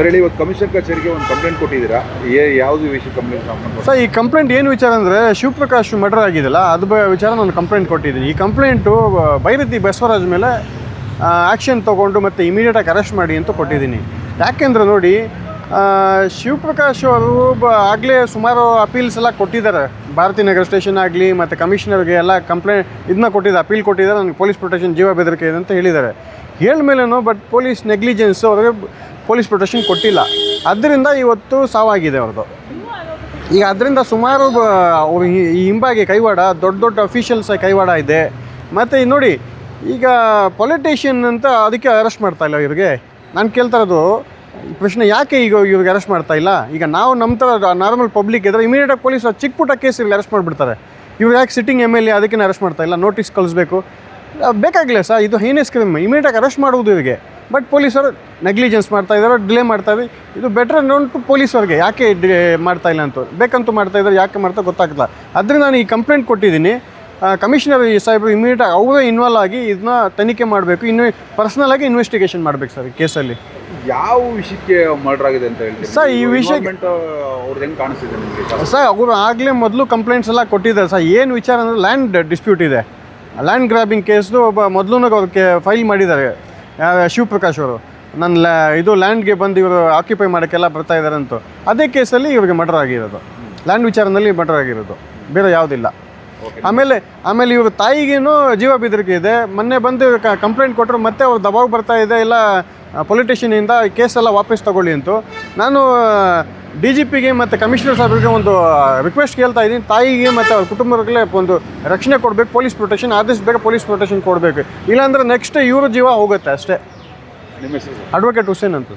Sir ಹೇಳಿ ಇವತ್ತು commission ಕಚೇರಿಗೆ ಒಂದು ಕಂಪ್ಲೇಂಟ್ ಕೊಟ್ಟಿದ್ದೀರಾ? ಏ, ಯಾವುದು ವಿಷಯ ಕಂಪ್ಲೇಂಟ್ ಸರ್, ಈ ಕಂಪ್ಲೇಂಟ್ ಏನು ವಿಚಾರ ಅಂದರೆ ಶಿವಪ್ರಕಾಶ್ ಮರ್ಡರ್ ಆಗಿದೆಯಲ್ಲ, ಅದು ವಿಚಾರ ನಾನು ಕಂಪ್ಲೇಂಟ್ ಕೊಟ್ಟಿದ್ದೀನಿ. ಈ ಕಂಪ್ಲೇಂಟು ಬೈರತಿ ಬಸವರಾಜ್ ಮೇಲೆ ಆ್ಯಕ್ಷನ್ ತೊಗೊಂಡು ಮತ್ತು ಇಮಿಡಿಯೇಟಾಗಿ ಅರೆಸ್ಟ್ ಮಾಡಿ ಅಂತ ಕೊಟ್ಟಿದ್ದೀನಿ. ಯಾಕೆಂದರೆ ನೋಡಿ ಶಿವಪ್ರಕಾಶ್ ಅವರು ಬ ಆಗಲೇ ಸುಮಾರು ಅಪೀಲ್ಸ್ ಎಲ್ಲ ಕೊಟ್ಟಿದ್ದಾರೆ. ಭಾರತಿ ನಗರ ಸ್ಟೇಷನ್ ಆಗಲಿ, ಮತ್ತು ಕಮಿಷನರ್ಗೆ ಎಲ್ಲ ಕಂಪ್ಲೇಂಟ್ ಇದನ್ನ ಕೊಟ್ಟಿದ್ದಾರೆ ಅಪೀಲ್ ಕೊಟ್ಟಿದ್ದಾರೆ. ನನಗೆ ಪೊಲೀಸ್ ಪ್ರೊಟೆಕ್ಷನ್ ಜೀವ ಬೆದರಿಕೆ ಇದೆ ಅಂತ ಹೇಳಿದ್ದಾರೆ. ಹೇಳ್ಮೇಲೇನೋ ಬಟ್ ಪೊಲೀಸ್ ನೆಗ್ಲಿಜೆನ್ಸು ಅವ್ರಿಗೆ ಪೊಲೀಸ್ ಪ್ರೊಟೆಕ್ಷನ್ ಕೊಟ್ಟಿಲ್ಲ. ಅದರಿಂದ ಇವತ್ತು ಸಾವಾಗಿದೆ ಅವ್ರದ್ದು ಈಗ ಅದರಿಂದ ಸುಮಾರು ಈ ಹಿಂಬಾಗೆ ಕೈವಾಡ, ದೊಡ್ಡ ದೊಡ್ಡ ಅಫಿಷಿಯಲ್ಸ್ ಕೈವಾಡ ಇದೆ. ಮತ್ತು ನೋಡಿ, ಈಗ ಪೊಲಿಟಿಷಿಯನ್ ಅಂತ ಅದಕ್ಕೆ ಅರೆಸ್ಟ್ ಮಾಡ್ತಾ ಇಲ್ಲ ಇವ್ರಿಗೆ. ನಾನು ಕೇಳ್ತಾ ಇರೋದು ಪ್ರಶ್ನೆ ಯಾಕೆ ಈಗ ಇವ್ರಿಗೆ ಅರೆಸ್ಟ್ ಮಾಡ್ತಾ ಇಲ್ಲ? ಈಗ ನಾವು ನಮ್ಮ ಥರ ನಾರ್ಮಲ್ ಪಬ್ಲಿಕ್ ಇದ್ದರೆ ಇಮಿಡಿಯೇಟಾಗಿ ಪೊಲೀಸ್ ಚಿಕ್ಕ ಪುಟ್ಟ ಕೇಸಿಗೆ ಅರೆಸ್ಟ್ ಮಾಡಿಬಿಡ್ತಾರೆ. ಇವ್ರು ಯಾಕೆ ಸಿಟ್ಟಿಂಗ್ ಎಂ ಎಲ್ ಎ ಅದಕ್ಕೆ ಅರೆಸ್ಟ್ ಮಾಡ್ತಾ ಇಲ್ಲ? ನೋಟಿಸ್ ಕಳಿಸ್ಬೇಕು. ಬೇಕಾಗಿಲ್ಲ ಸರ್, ಇದು ಹೈನೆಸ್ ಕ್ರಿಮ್ ಇಮಿಡಿಯೇಟಾಗಿ ಅರೆಸ್ಟ್ ಮಾಡುವುದು ಇವರಿಗೆ. ಬಟ್ ಪೊಲೀಸರು ನೆಗ್ಲಿಜೆನ್ಸ್ ಮಾಡ್ತಾ ಇದ್ದಾರೆ ಡಿಲೇ ಮಾಡ್ತಾ ಇದ್ದಾರೆ. ಇದು ಬೆಟರ್ ನೋನ್ ಟು ಪೊಲೀಸವ್ರಿಗೆ ಯಾಕೆ ಮಾಡ್ತಾ ಇಲ್ಲ ಅಂತ. ಬೇಕಂತೂ ಮಾಡ್ತಾ ಇದ್ದಾರೆ ಯಾಕೆ ಮಾಡ್ತಾ ಗೊತ್ತಾಗ್ತಿಲ್ಲ. ಅದರಿಂದ ನಾನು ಈ ಕಂಪ್ಲೇಂಟ್ ಕೊಟ್ಟಿದ್ದೀನಿ. ಕಮಿಷನರ್ ಈ ಸಾಹೇಬರು ಇಮಿಡಿಯೇಟ್ ಅವರೇ ಇನ್ವಾಲ್ವ್ ಆಗಿ ಇದನ್ನ ತನಿಖೆ ಮಾಡಬೇಕು. ಇನ್ನು ಪರ್ಸ್ನಲ್ ಆಗಿ ಇನ್ವೆಸ್ಟಿಗೇಷನ್ ಮಾಡಬೇಕು ಸರ್ ಈ ಕೇಸಲ್ಲಿ. ಯಾವ ವಿಷಯಕ್ಕೆ ಮರ್ಡರ್ ಆಗಿದೆ ಅಂತ ಹೇಳಿ ಸರ್, ಈ ವಿಷಯ ಸರ್ ಅವರು ಆಗಲೇ ಮೊದಲು ಕಂಪ್ಲೇಂಟ್ಸ್ ಎಲ್ಲ ಕೊಟ್ಟಿದ್ದಾರೆ. ಸರ್ ಏನು ವಿಚಾರ ಅಂದರೆ ಲ್ಯಾಂಡ್ ಡಿಸ್ಪ್ಯೂಟ್ ಇದೆ. ಲ್ಯಾಂಡ್ ಗ್ರಾಬಿಂಗ್ ಕೇಸ್ದು ಒಬ್ಬ ಮೊದಲು ಅವ್ರಿಗೆ ಫೈಲ್ ಮಾಡಿದ್ದಾರೆ. ಯಾರು ಶಿವಪ್ರಕಾಶ್ ಅವರು? ನನ್ನ ಲ್ಯಾ ಇದು ಲ್ಯಾಂಡ್ಗೆ ಬಂದು ಇವರು ಆಕ್ಯುಪೈ ಮಾಡೋಕ್ಕೆಲ್ಲ ಬರ್ತಾ ಇದ್ದಾರೆ ಅಂತ ಅದೇ ಕೇಸಲ್ಲಿ ಇವರಿಗೆ ಮರ್ಡರ್ ಆಗಿರೋದು. ಲ್ಯಾಂಡ್ ವಿಚಾರದಲ್ಲಿ ಮರ್ಡರ್ ಆಗಿರೋದು. ಬೇರೆ ಯಾವುದಿಲ್ಲ. ಆಮೇಲೆ ಆಮೇಲೆ ಇವ್ರ ತಾಯಿಗೇನು ಜೀವ ಬೆದರಿಕೆ ಇದೆ. ಮೊನ್ನೆ ಬಂದು ಕಂಪ್ಲೇಂಟ್ ಕೊಟ್ಟರು ಮತ್ತೆ ಅವ್ರು ದಬಾವ್ ಬರ್ತಾ ಇದೆ. ಇಲ್ಲ ಪೊಲಿಟಿಷಿಯನಿಂದ ಕೇಸೆಲ್ಲ ವಾಪಸ್ ತಗೊಳ್ಳಿ ಅಂತು. ನಾನು ಡಿ ಜಿ ಪಿಗೆ ಮತ್ತು ಕಮಿಷನರ್ ಸಾಹೇಬ್ರಿಗೆ ಒಂದು ರಿಕ್ವೆಸ್ಟ್ ಕೇಳ್ತಾ ಇದ್ದೀನಿ. ತಾಯಿಗೆ ಮತ್ತು ಅವ್ರ ಕುಟುಂಬಗಳಿಗೆ ಒಂದು ರಕ್ಷಣೆ ಕೊಡಬೇಕು ಪೊಲೀಸ್ ಪ್ರೊಟೆಕ್ಷನ್ ಆದಷ್ಟು ಬೇಗ ಪೊಲೀಸ್ ಪ್ರೊಟೆಕ್ಷನ್ ಕೊಡಬೇಕು. ಇಲ್ಲಾಂದ್ರೆ ನೆಕ್ಸ್ಟ್ ಇವ್ರ ಜೀವ ಹೋಗುತ್ತೆ ಅಷ್ಟೇ. ಅಡ್ವೊಕೇಟ್ ಹುಸೇನ್ ಅಂತ.